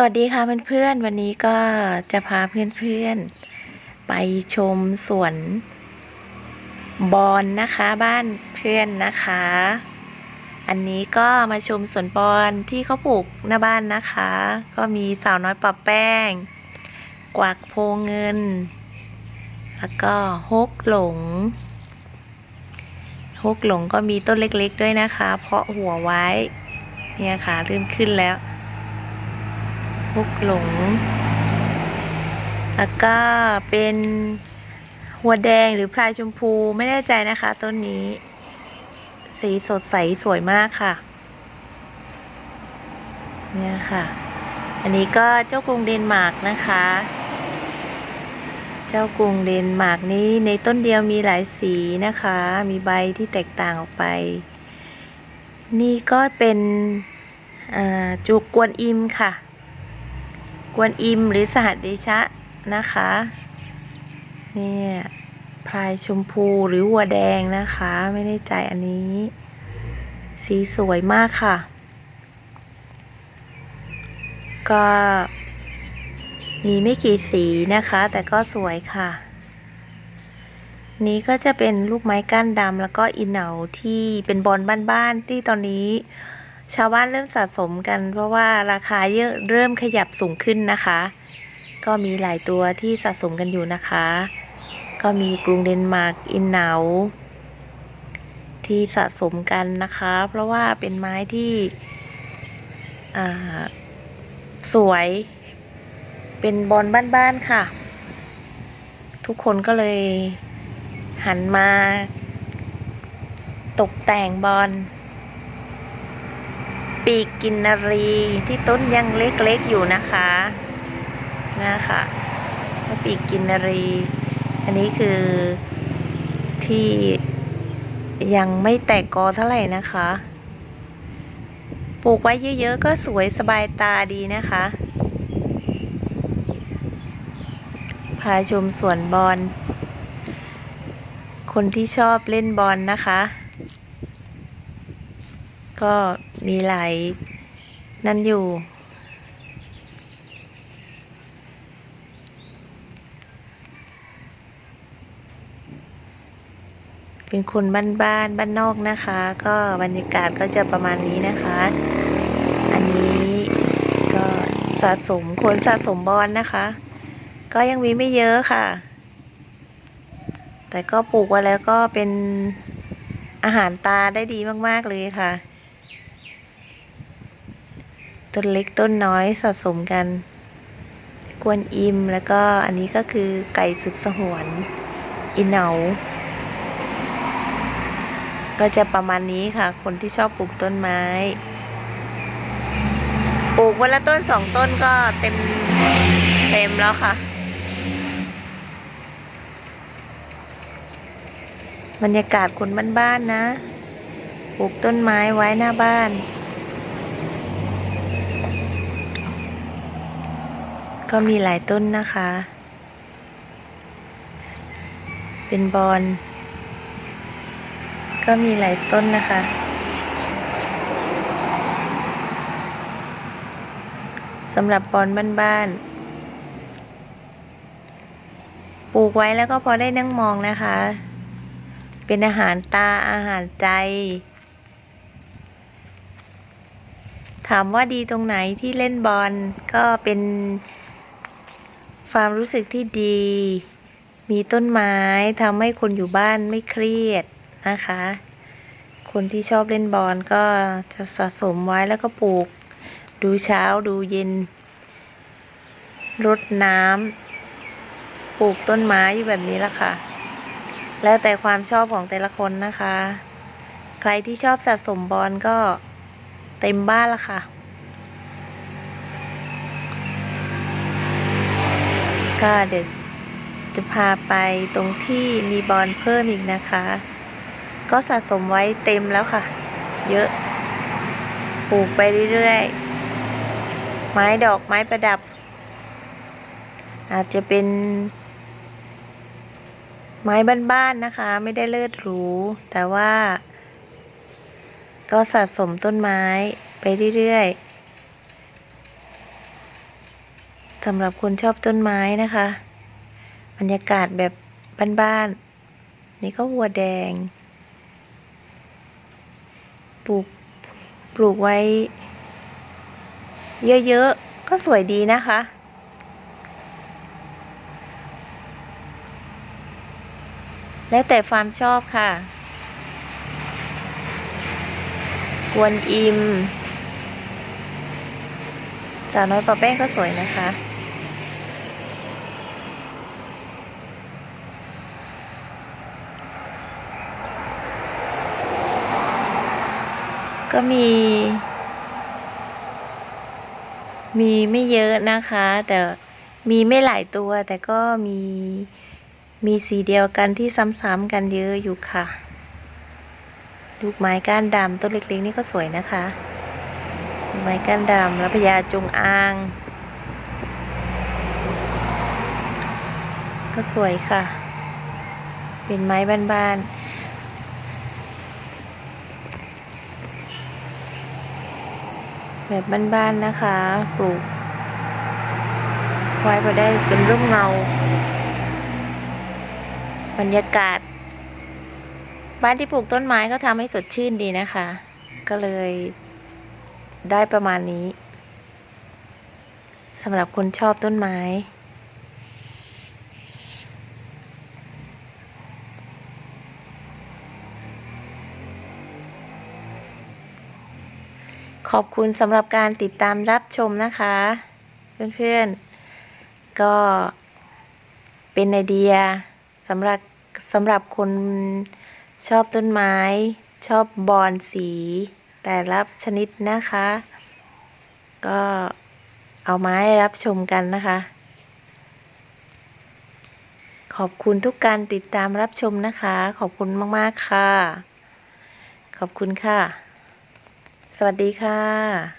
สวัสดีค่ะเพื่อนๆ วันนี้ก็จะพาเพื่อนๆ ไปชมสวนบอนนะคะบ้านเพื่อนนะคะ อันนี้ก็มาชมสวนบอนที่เขาปลูกหน้าบ้านนะคะ ก็มีสาวน้อยปะแป้ง กวักโพเงิน แล้วก็ฮกหลงฮกหลงก็มีต้นเล็กๆด้วยนะคะ เพาะหัวไว้ เนี่ยค่ะเริ่มขึ้นแล้ว ฮกหลงแล้วก็เป็นหัวแดงหรือพลายชมพูไม่แน่ใจนะคะ ต้นนี้ สีสดใสสวยมากค่ะ เนี่ยค่ะ อันนี้ก็เจ้ากรุงเดนมาร์กนะคะ เจ้ากรุงเดนมาร์กนี้ในต้นเดียวมีหลายสีนะคะ มีใบที่แตกต่างออกไป นี่ก็เป็นจุกกวนอิมค่ะ กวนอิมหรือสหัสเดชะนะคะเนี่ยพลายชมพูหรือวัวแดงนะคะ ไม่แน่ใจอันนี้ สีสวยมากค่ะ ก็มีไม่กี่สีนะคะ แต่ก็สวยค่ะ นี้ก็จะเป็นลูกไม้ก้านดำแล้วก็อินเหนาที่เป็นบอลบ้านๆที่ตอนนี้ ชาวบ้านเริ่มสะสมกัน เพราะว่าราคาเยอะเริ่มขยับสูงขึ้นนะคะ ก็มีหลายตัวที่สะสมกันอยู่นะคะ ก็มีกรุงเดนมาร์กอินเนาที่สะสมกันนะคะ เพราะว่าเป็นไม้ที่อ่าสวย เป็นบอลบ้านๆค่ะ ทุกคนก็เลยหันมา ตกแต่งบอล ปีกกินนารีที่ต้นยังเล็กๆอยู่นะคะนะคะปีกกินนารี อันนี้คือที่ยังไม่แตกกอเท่าไหร่นะคะ ปลูกไว้เยอะๆ ก็สวยสบายตาดีนะคะ พาชมสวนบอล คนที่ชอบเล่นบอลนะคะ ก็มีหลายนั่นอยู่ เป็นคนบ้านบ้านบ้านนอกนะคะ ก็บรรยากาศก็จะประมาณนี้นะคะ อันนี้ก็สะสมคนสะสมบอลนะคะ ก็ยังมีไม่เยอะค่ะ แต่ก็ปลูกไว้แล้วก็เป็นอาหารตาได้ดีมาก ๆ เลยค่ะ ต้นเล็กต้นน้อยสะสมกัน กวนอิมแล้วก็อันนี้ก็คือไก่สุดสหวนอินเหนาก็จะประมาณนี้ค่ะ คนที่ชอบปลูกต้นไม้ ปลูกวันละต้นสองต้นก็เต็มเต็มแล้วค่ะ บรรยากาศคนบ้านๆนะปลูกต้นไม้ไว้หน้าบ้าน ก็มีหลายต้นนะคะ เป็นบอน ก็มีหลายต้นนะคะ สำหรับบอนบ้านๆ ปลูกไว้แล้วก็พอได้นั่งมองนะคะ เป็นอาหารตาอาหารใจ ถามว่าดีตรงไหนที่เล่นบอลก็เป็น ความรู้สึกที่ดี มีต้นไม้ทำให้คนอยู่บ้านไม่เครียดนะคะ คนที่ชอบเล่นบอลก็จะสะสมไว้แล้วก็ปลูก ดูเช้าดูเย็นรดน้ำปลูกต้นไม้อยู่แบบนี้ละค่ะ แล้วแต่ความชอบของแต่ละคนนะคะ ใครที่ชอบสะสมบอลก็เต็มบ้านละค่ะ ก็เดี๋ยวจะพาไปตรงที่มีบอลเพิ่มอีกนะคะ ก็สะสมไว้เต็มแล้วค่ะ เยอะ ปลูกไปเรื่อยๆ ไม้ดอกไม้ประดับ อาจจะเป็น ไม้บ้านๆนะคะ ไม่ได้เลิศหรู แต่ว่า ก็สะสมต้นไม้ไปเรื่อยๆ สำหรับคนชอบต้นไม้นะคะ บรรยากาศแบบบ้านๆนี่ก็วัวแดง ปลูกปลูกไว้ เยอะๆ ก็สวยดีนะคะ แล้วแต่ความชอบค่ะกวนอิมสาวน้อยปอแป้งก็สวยนะคะ ก็มี มีไม่เยอะนะคะ แต่มีไม่หลายตัว แต่ก็มีมีสีเดียวกันที่ซ้ำๆกันเยอะอยู่ค่ะ ลูกไม้ก้านดำต้นเล็กๆนี่ก็สวยนะคะลูกไม้ก้านดำแล้วพญาจงอาง ก็สวยค่ะ เป็นไม้บ้านๆ แบบบ้านๆนะคะ ปลูก ไว้พอได้เป็นร่มเงา บรรยากาศ บ้านที่ปลูกต้นไม้ก็ทำให้สดชื่นดีนะคะ ก็เลยได้ประมาณนี้สำหรับคนชอบต้นไม้ ขอบคุณสำหรับการติดตามรับชมนะคะ เพื่อนๆ ก็เป็นไอเดียสำหรับสำหรับคนชอบต้นไม้ ชอบบอนสี แต่ละชนิดนะคะ ก็เอามาให้รับชมกันนะคะ ขอบคุณทุกการติดตามรับชมนะคะ ขอบคุณมาก ๆ ค่ะ ขอบคุณค่ะ สวัสดีค่ะ